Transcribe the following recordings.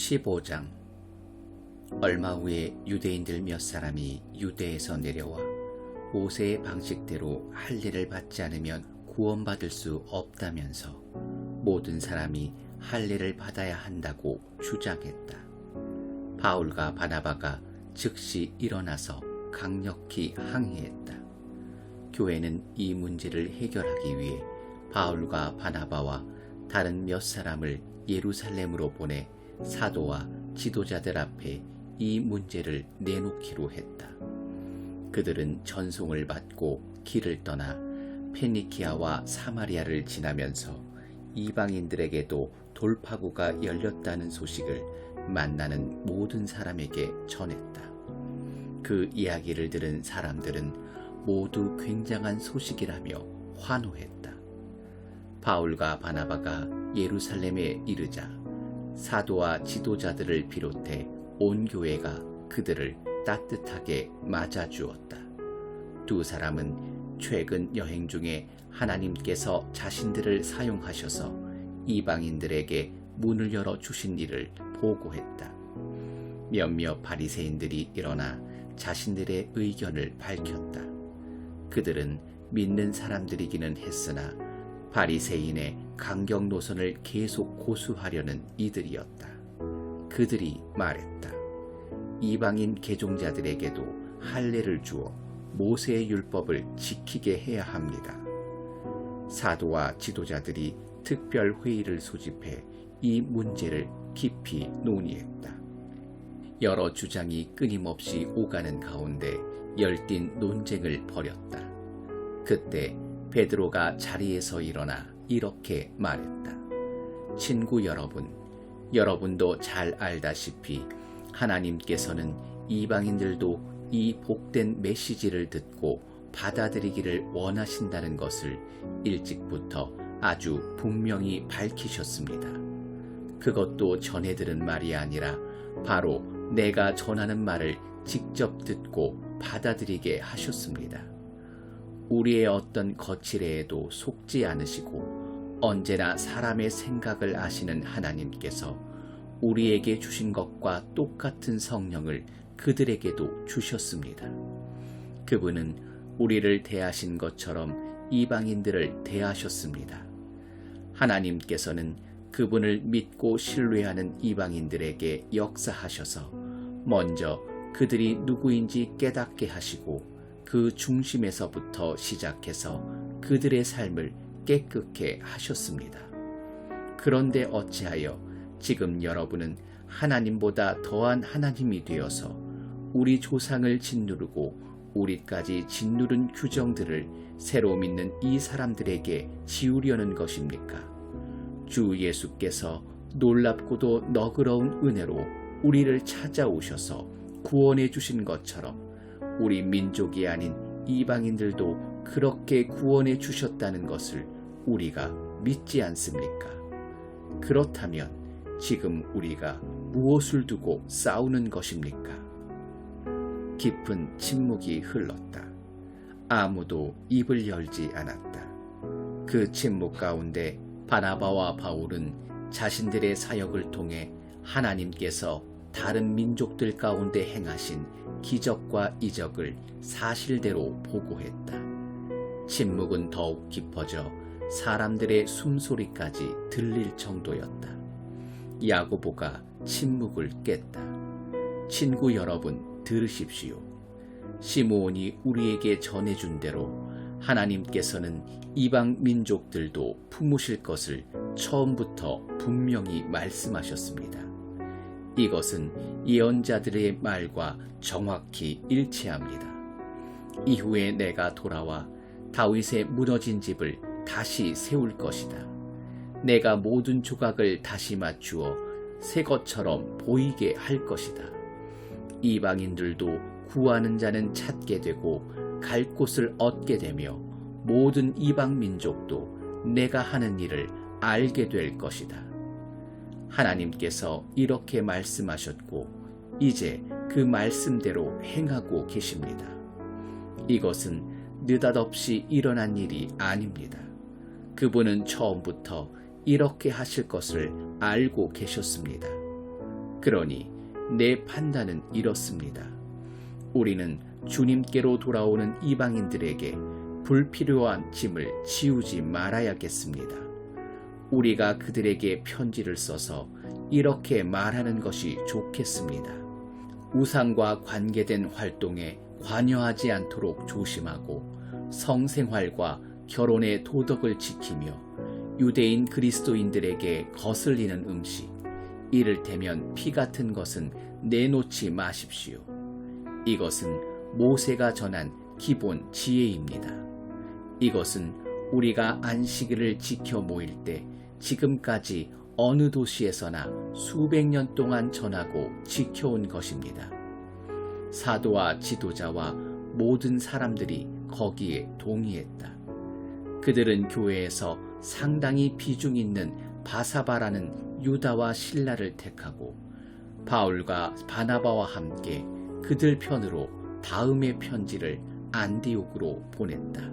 15장 얼마 후에 유대인들 몇 사람이 유대에서 내려와 모세의 방식대로 할례를 받지 않으면 구원받을 수 없다면서 모든 사람이 할례를 받아야 한다고 주장했다. 바울과 바나바가 즉시 일어나서 강력히 항의했다. 교회는 이 문제를 해결하기 위해 바울과 바나바와 다른 몇 사람을 예루살렘으로 보내 사도와 지도자들 앞에 이 문제를 내놓기로 했다. 그들은 전송을 받고 길을 떠나 페니키아와 사마리아를 지나면서 이방인들에게도 돌파구가 열렸다는 소식을 만나는 모든 사람에게 전했다. 그 이야기를 들은 사람들은 모두 굉장한 소식이라며 환호했다. 바울과 바나바가 예루살렘에 이르자 사도와 지도자들을 비롯해 온 교회가 그들을 따뜻하게 맞아주었다. 두 사람은 최근 여행 중에 하나님께서 자신들을 사용하셔서 이방인들에게 문을 열어 주신 일을 보고했다. 몇몇 바리새인들이 일어나 자신들의 의견을 밝혔다. 그들은 믿는 사람들이기는 했으나 바리새인의 강경 노선을 계속 고수하려는 이들이었다. 그들이 말했다. 이방인 개종자들에게도 할례를 주어 모세의 율법을 지키게 해야 합니다. 사도와 지도자들이 특별 회의를 소집해 이 문제를 깊이 논의했다. 여러 주장이 끊임없이 오가는 가운데 열띤 논쟁을 벌였다. 그때 베드로가 자리에서 일어나 이렇게 말했다. 친구 여러분, 여러분도 잘 알다시피 하나님께서는 이방인들도 이 복된 메시지를 듣고 받아들이기를 원하신다는 것을 일찍부터 아주 분명히 밝히셨습니다. 그것도 전해 들은 말이 아니라 바로 내가 전하는 말을 직접 듣고 받아들이게 하셨습니다. 우리의 어떤 거칠애에도 속지 않으시고 언제나 사람의 생각을 아시는 하나님께서 우리에게 주신 것과 똑같은 성령을 그들에게도 주셨습니다. 그분은 우리를 대하신 것처럼 이방인들을 대하셨습니다. 하나님께서는 그분을 믿고 신뢰하는 이방인들에게 역사하셔서 먼저 그들이 누구인지 깨닫게 하시고 그 중심에서부터 시작해서 그들의 삶을 깨끗게 하셨습니다. 그런데 어찌하여 지금 여러분은 하나님보다 더한 하나님이 되어서 우리 조상을 짓누르고 우리까지 짓누른 규정들을 새로 믿는 이 사람들에게 지우려는 것입니까? 주 예수께서 놀랍고도 너그러운 은혜로 우리를 찾아오셔서 구원해 주신 것처럼 우리 민족이 아닌 이방인들도 그렇게 구원해 주셨다는 것을 우리가 믿지 않습니까? 그렇다면 지금 우리가 무엇을 두고 싸우는 것입니까? 깊은 침묵이 흘렀다. 아무도 입을 열지 않았다. 그 침묵 가운데 바나바와 바울은 자신들의 사역을 통해 하나님께서 다른 민족들 가운데 행하신 기적과 이적을 사실대로 보고했다. 침묵은 더욱 깊어져 사람들의 숨소리까지 들릴 정도였다. 야고보가 침묵을 깼다. 친구 여러분 들으십시오. 시므온이 우리에게 전해준 대로 하나님께서는 이방 민족들도 품으실 것을 처음부터 분명히 말씀하셨습니다. 이것은 예언자들의 말과 정확히 일치합니다. 이후에 내가 돌아와 다윗의 무너진 집을 다시 세울 것이다. 내가 모든 조각을 다시 맞추어 새 것처럼 보이게 할 것이다. 이방인들도 구하는 자는 찾게 되고 갈 곳을 얻게 되며 모든 이방 민족도 내가 하는 일을 알게 될 것이다. 하나님께서 이렇게 말씀하셨고 이제 그 말씀대로 행하고 계십니다. 이것은 느닷없이 일어난 일이 아닙니다. 그분은 처음부터 이렇게 하실 것을 알고 계셨습니다. 그러니 내 판단은 이렇습니다. 우리는 주님께로 돌아오는 이방인들에게 불필요한 짐을 지우지 말아야겠습니다. 우리가 그들에게 편지를 써서 이렇게 말하는 것이 좋겠습니다. 우상과 관계된 활동에 관여하지 않도록 조심하고 성생활과 결혼의 도덕을 지키며 유대인 그리스도인들에게 거슬리는 음식, 이를테면 피 같은 것은 내놓지 마십시오. 이것은 모세가 전한 기본 지혜입니다. 이것은 우리가 안식일을 지켜 모일 때 지금까지 어느 도시에서나 수백 년 동안 전하고 지켜온 것입니다. 사도와 지도자와 모든 사람들이 거기에 동의했다. 그들은 교회에서 상당히 비중 있는 바사바라는 유다와 신라를 택하고 바울과 바나바와 함께 그들 편으로 다음의 편지를 안디옥으로 보냈다.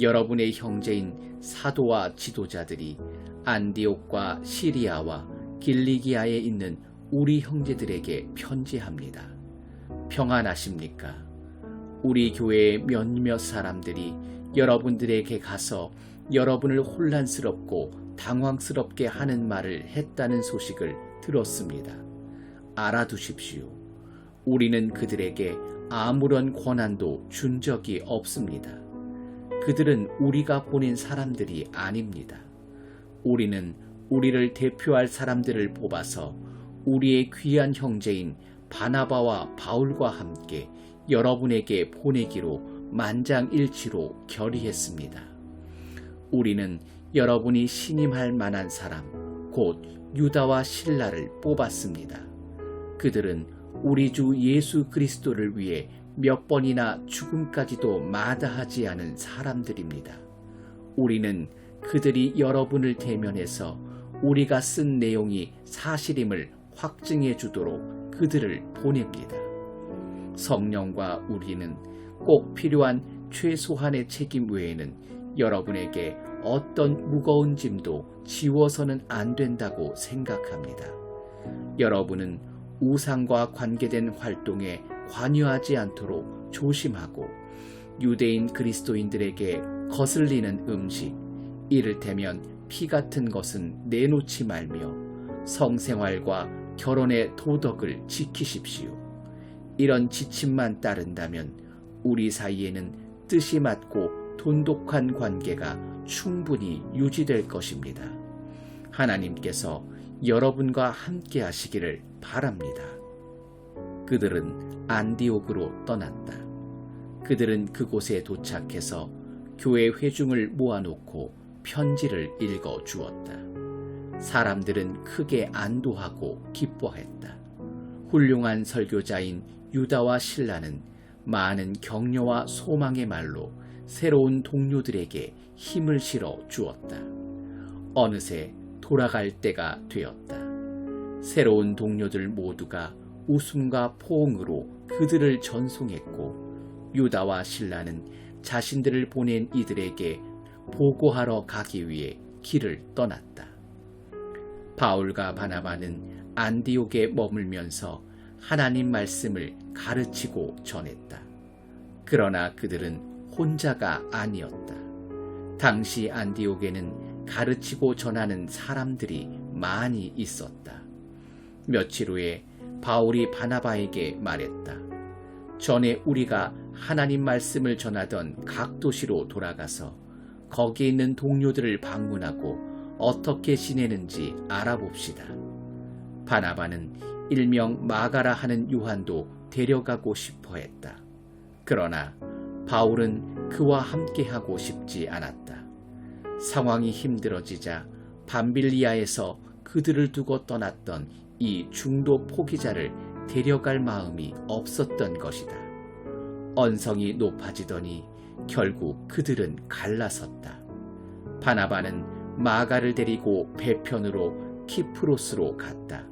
여러분의 형제인 사도와 지도자들이 안디옥과 시리아와 길리기아에 있는 우리 형제들에게 편지합니다. 평안하십니까? 우리 교회의 몇몇 사람들이 여러분들에게 가서 여러분을 혼란스럽고 당황스럽게 하는 말을 했다는 소식을 들었습니다. 알아두십시오. 우리는 그들에게 아무런 권한도 준 적이 없습니다. 그들은 우리가 보낸 사람들이 아닙니다. 우리는 우리를 대표할 사람들을 뽑아서 우리의 귀한 형제인 바나바와 바울과 함께 여러분에게 보내기로 만장일치로 결의했습니다. 우리는 여러분이 신임할 만한 사람, 곧 유다와 신라를 뽑았습니다. 그들은 우리 주 예수 그리스도를 위해 몇 번이나 죽음까지도 마다하지 않은 사람들입니다. 우리는 그들이 여러분을 대면해서 우리가 쓴 내용이 사실임을 확증해 주도록 그들을 보냅니다. 성령과 우리는 꼭 필요한 최소한의 책임 외에는 여러분에게 어떤 무거운 짐도 지워서는 안 된다고 생각합니다. 여러분은 우상과 관계된 활동에 관여하지 않도록 조심하고 유대인 그리스도인들에게 거슬리는 음식, 이를테면 피 같은 것은 내놓지 말며 성생활과 결혼의 도덕을 지키십시오. 이런 지침만 따른다면 우리 사이에는 뜻이 맞고 돈독한 관계가 충분히 유지될 것입니다. 하나님께서 여러분과 함께 하시기를 바랍니다. 그들은 안디옥으로 떠났다. 그들은 그곳에 도착해서 교회 회중을 모아놓고 편지를 읽어 주었다. 사람들은 크게 안도하고 기뻐했다. 훌륭한 설교자인 유다와 신라는 많은 격려와 소망의 말로 새로운 동료들에게 힘을 실어 주었다. 어느새 돌아갈 때가 되었다. 새로운 동료들 모두가 웃음과 포옹으로 그들을 전송했고 유다와 신라는 자신들을 보낸 이들에게 보고하러 가기 위해 길을 떠났다. 바울과 바나바는 안디옥에 머물면서 하나님 말씀을 가르치고 전했다. 그러나 그들은 혼자가 아니었다. 당시 안디옥에는 가르치고 전하는 사람들이 많이 있었다. 며칠 후에 바울이 바나바에게 말했다. 전에 우리가 하나님 말씀을 전하던 각 도시로 돌아가서 거기 있는 동료들을 방문하고 어떻게 지내는지 알아봅시다. 바나바는 일명 마가라 하는 요한도 데려가고 싶어 했다. 그러나 바울은 그와 함께하고 싶지 않았다. 상황이 힘들어지자 밤빌리아에서 그들을 두고 떠났던 이 중도 포기자를 데려갈 마음이 없었던 것이다. 언성이 높아지더니 결국 그들은 갈라섰다. 바나바는 마가를 데리고 배편으로 키프로스로 갔다.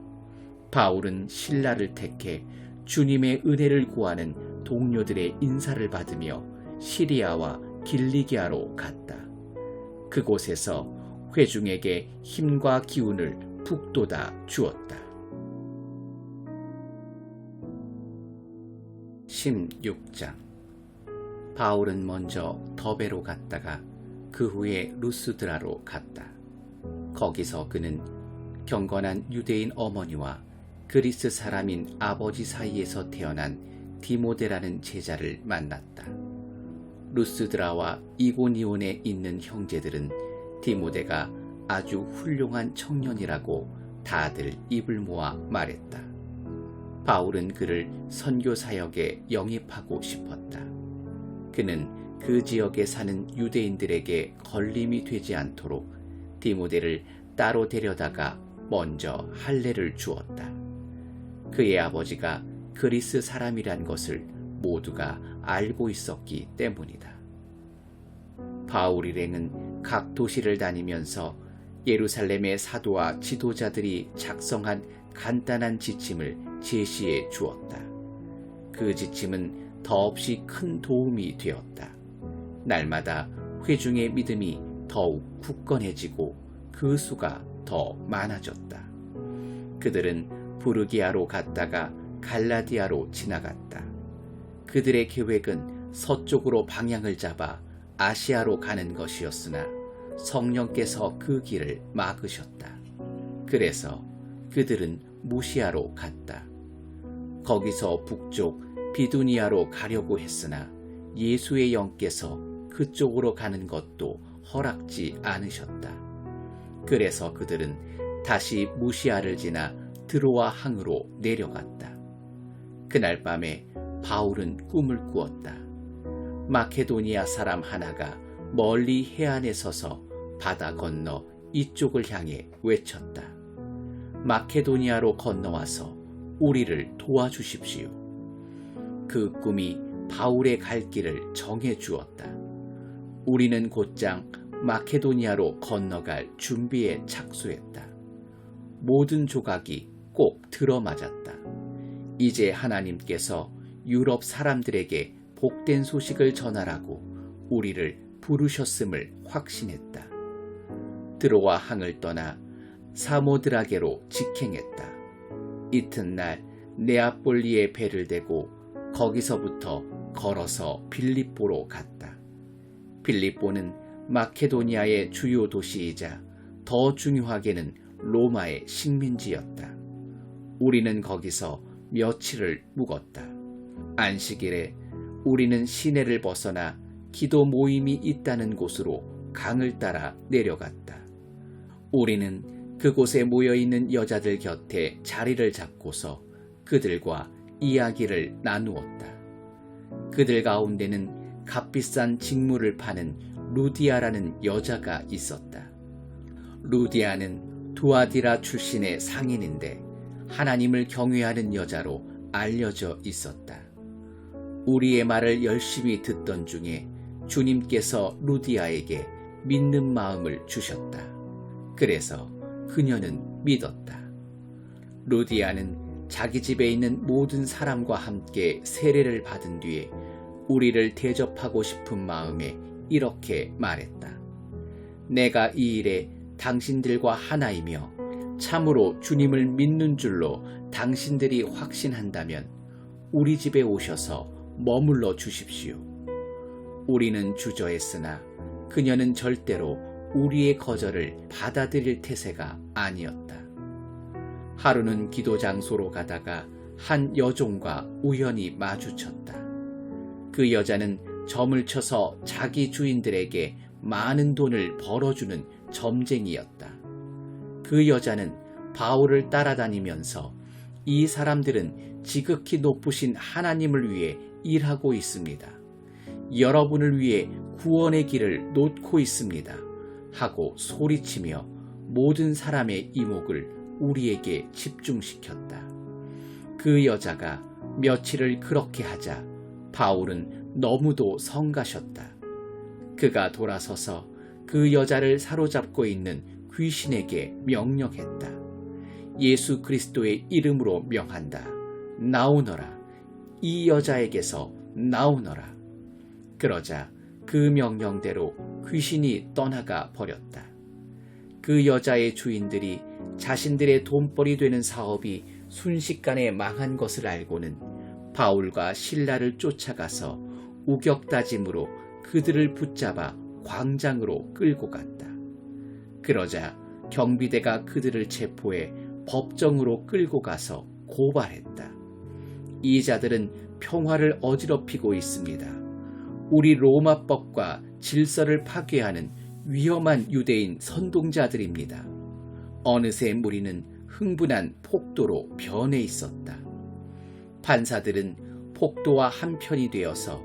바울은 신라를 택해 주님의 은혜를 구하는 동료들의 인사를 받으며 시리아와 길리기아로 갔다. 그곳에서 회중에게 힘과 기운을 북돋아 주었다. 16장 바울은 먼저 더베로 갔다가 그 후에 루스드라로 갔다. 거기서 그는 경건한 유대인 어머니와 그리스 사람인 아버지 사이에서 태어난 디모데라는 제자를 만났다. 루스드라와 이고니온에 있는 형제들은 디모데가 아주 훌륭한 청년이라고 다들 입을 모아 말했다. 바울은 그를 선교 사역에 영입하고 싶었다. 그는 그 지역에 사는 유대인들에게 걸림이 되지 않도록 디모데를 따로 데려다가 먼저 할례를 주었다. 그의 아버지가 그리스 사람이란 것을 모두가 알고 있었기 때문이다. 바울 일행은 각 도시를 다니면서 예루살렘의 사도와 지도자들이 작성한 간단한 지침을 제시해 주었다. 그 지침은 더없이 큰 도움이 되었다. 날마다 회중의 믿음이 더욱 굳건해지고 그 수가 더 많아졌다. 그들은 부르기아로 갔다가 갈라디아로 지나갔다. 그들의 계획은 서쪽으로 방향을 잡아 아시아로 가는 것이었으나 성령께서 그 길을 막으셨다. 그래서 그들은 무시아로 갔다. 거기서 북쪽 비두니아로 가려고 했으나 예수의 영께서 그쪽으로 가는 것도 허락지 않으셨다. 그래서 그들은 다시 무시아를 지나 드로아 항으로 내려갔다. 그날 밤에 바울은 꿈을 꾸었다. 마케도니아 사람 하나가 멀리 해안에 서서 바다 건너 이쪽을 향해 외쳤다. 마케도니아로 건너와서 우리를 도와주십시오. 그 꿈이 바울의 갈 길을 정해 주었다. 우리는 곧장 마케도니아로 건너갈 준비에 착수했다. 모든 조각이 꼭 들어맞았다. 이제 하나님께서 유럽 사람들에게 복된 소식을 전하라고 우리를 부르셨음을 확신했다. 드로와 항을 떠나 사모드라게로 직행했다. 이튿날 네아폴리에 배를 대고 거기서부터 걸어서 빌립보로 갔다. 빌립보는 마케도니아의 주요 도시이자 더 중요하게는 로마의 식민지였다. 우리는 거기서 며칠을 묵었다. 안식일에 우리는 시내를 벗어나 기도 모임이 있다는 곳으로 강을 따라 내려갔다. 우리는 그곳에 모여 있는 여자들 곁에 자리를 잡고서 그들과 이야기를 나누었다. 그들 가운데는 값비싼 직물을 파는 루디아라는 여자가 있었다. 루디아는 두아디라 출신의 상인인데 하나님을 경외하는 여자로 알려져 있었다. 우리의 말을 열심히 듣던 중에 주님께서 루디아에게 믿는 마음을 주셨다. 그래서 그녀는 믿었다. 루디아는 자기 집에 있는 모든 사람과 함께 세례를 받은 뒤에 우리를 대접하고 싶은 마음에 이렇게 말했다. 내가 이 일에 당신들과 하나이며 참으로 주님을 믿는 줄로 당신들이 확신한다면 우리 집에 오셔서 머물러 주십시오. 우리는 주저했으나 그녀는 절대로 우리의 거절을 받아들일 태세가 아니었다. 하루는 기도 장소로 가다가 한 여종과 우연히 마주쳤다. 그 여자는 점을 쳐서 자기 주인들에게 많은 돈을 벌어주는 점쟁이였다. 그 여자는 바울을 따라다니면서 이 사람들은 지극히 높으신 하나님을 위해 일하고 있습니다. 여러분을 위해 구원의 길을 놓고 있습니다. 하고 소리치며 모든 사람의 이목을 우리에게 집중시켰다. 그 여자가 며칠을 그렇게 하자 바울은 너무도 성가셨다. 그가 돌아서서 그 여자를 사로잡고 있는 귀신에게 명령했다. 예수 그리스도의 이름으로 명한다. 나오너라. 이 여자에게서 나오너라. 그러자 그 명령대로 귀신이 떠나가 버렸다. 그 여자의 주인들이 자신들의 돈벌이 되는 사업이 순식간에 망한 것을 알고는 바울과 신라를 쫓아가서 우격다짐으로 그들을 붙잡아 광장으로 끌고 갔다. 그러자 경비대가 그들을 체포해 법정으로 끌고 가서 고발했다. 이 자들은 평화를 어지럽히고 있습니다. 우리 로마법과 질서를 파괴하는 위험한 유대인 선동자들입니다. 어느새 무리는 흥분한 폭도로 변해 있었다. 판사들은 폭도와 한편이 되어서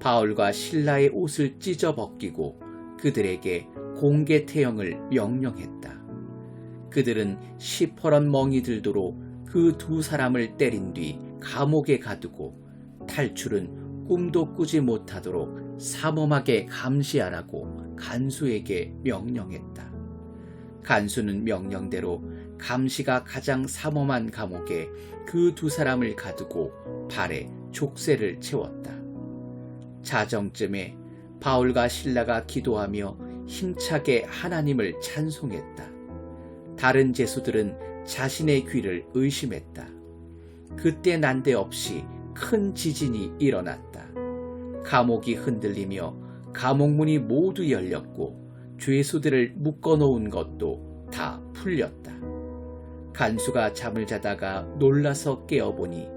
바울과 신라의 옷을 찢어 벗기고 그들에게 공개 태형을 명령했다. 그들은 시퍼런 멍이 들도록 그 두 사람을 때린 뒤 감옥에 가두고 탈출은 꿈도 꾸지 못하도록 삼엄하게 감시하라고 간수에게 명령했다. 간수는 명령대로 감시가 가장 삼엄한 감옥에 그 두 사람을 가두고 발에 족쇄를 채웠다. 자정쯤에 바울과 신라가 기도하며 힘차게 하나님을 찬송했다. 다른 제수들은 자신의 귀를 의심했다. 그때 난데없이 큰 지진이 일어났다. 감옥이 흔들리며 감옥문이 모두 열렸고 죄수들을 묶어놓은 것도 다 풀렸다. 간수가 잠을 자다가 놀라서 깨어보니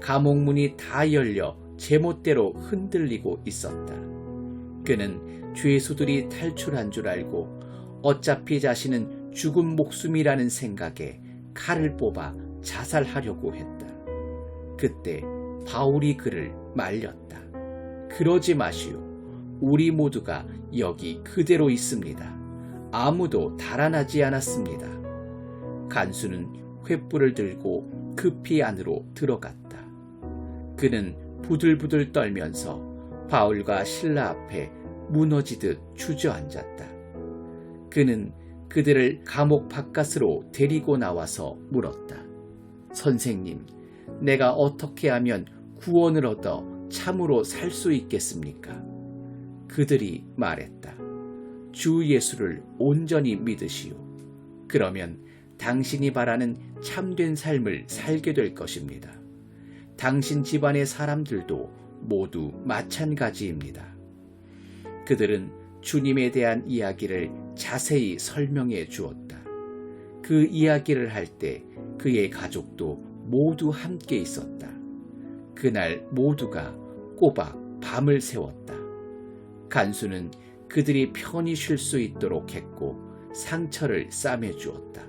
감옥문이 다 열려 제멋대로 흔들리고 있었다. 그는 죄수들이 탈출한 줄 알고 어차피 자신은 죽은 목숨이라는 생각에 칼을 뽑아 자살하려고 했다. 그때 바울이 그를 말렸다. 그러지 마시오. 우리 모두가 여기 그대로 있습니다. 아무도 달아나지 않았습니다. 간수는 횃불을 들고 급히 안으로 들어갔다. 그는 부들부들 떨면서 바울과 신라 앞에 무너지듯 주저앉았다. 그는 그들을 감옥 바깥으로 데리고 나와서 물었다. 선생님, 내가 어떻게 하면 구원을 얻어 참으로 살 수 있겠습니까? 그들이 말했다. 주 예수를 온전히 믿으시오. 그러면 당신이 바라는 참된 삶을 살게 될 것입니다. 당신 집안의 사람들도 모두 마찬가지입니다. 그들은 주님에 대한 이야기를 자세히 설명해 주었다. 그 이야기를 할 때 그의 가족도 모두 함께 있었다. 그날 모두가 꼬박 밤을 새웠다. 간수는 그들이 편히 쉴 수 있도록 했고 상처를 싸매 주었다.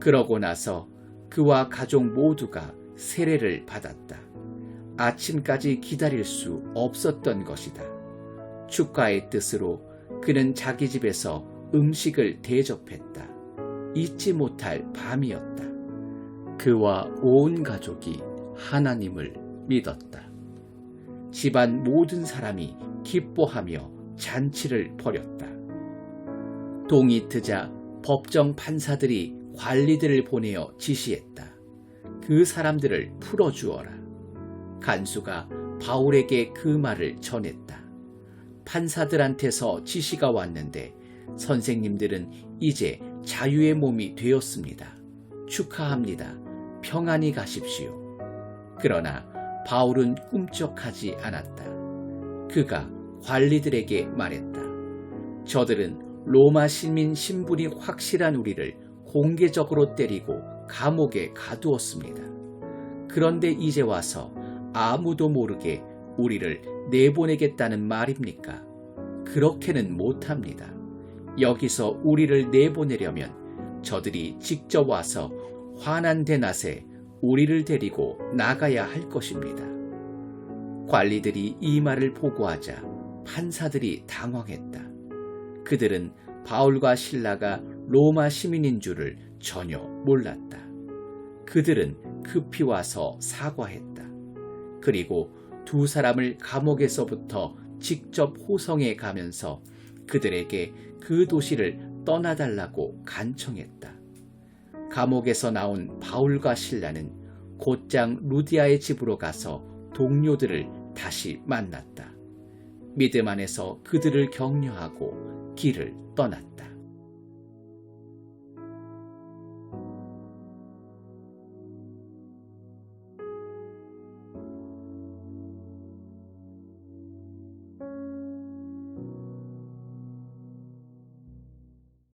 그러고 나서 그와 가족 모두가 세례를 받았다. 아침까지 기다릴 수 없었던 것이다. 축가의 뜻으로 그는 자기 집에서 음식을 대접했다. 잊지 못할 밤이었다. 그와 온 가족이 하나님을 믿었다. 집안 모든 사람이 기뻐하며 잔치를 벌였다. 동이 트자 법정 판사들이 관리들을 보내어 지시했다. 그 사람들을 풀어주어라. 간수가 바울에게 그 말을 전했다. 판사들한테서 지시가 왔는데 선생님들은 이제 자유의 몸이 되었습니다. 축하합니다. 평안히 가십시오. 그러나 바울은 꿈쩍하지 않았다. 그가 관리들에게 말했다. 저들은 로마 시민 신분이 확실한 우리를 공개적으로 때리고 감옥에 가두었습니다. 그런데 이제 와서 아무도 모르게 우리를 내보내겠다는 말입니까? 그렇게는 못합니다. 여기서 우리를 내보내려면 저들이 직접 와서 화난 대낮에 우리를 데리고 나가야 할 것입니다. 관리들이 이 말을 보고하자 판사들이 당황했다. 그들은 바울과 신라가 로마 시민인 줄을 전혀 몰랐다. 그들은 급히 와서 사과했다. 그리고 두 사람을 감옥에서부터 직접 호성해 가면서 그들에게 그 도시를 떠나달라고 간청했다. 감옥에서 나온 바울과 신라는 곧장 루디아의 집으로 가서 동료들을 다시 만났다. 믿음 안에서 그들을 격려하고 길을 떠났다.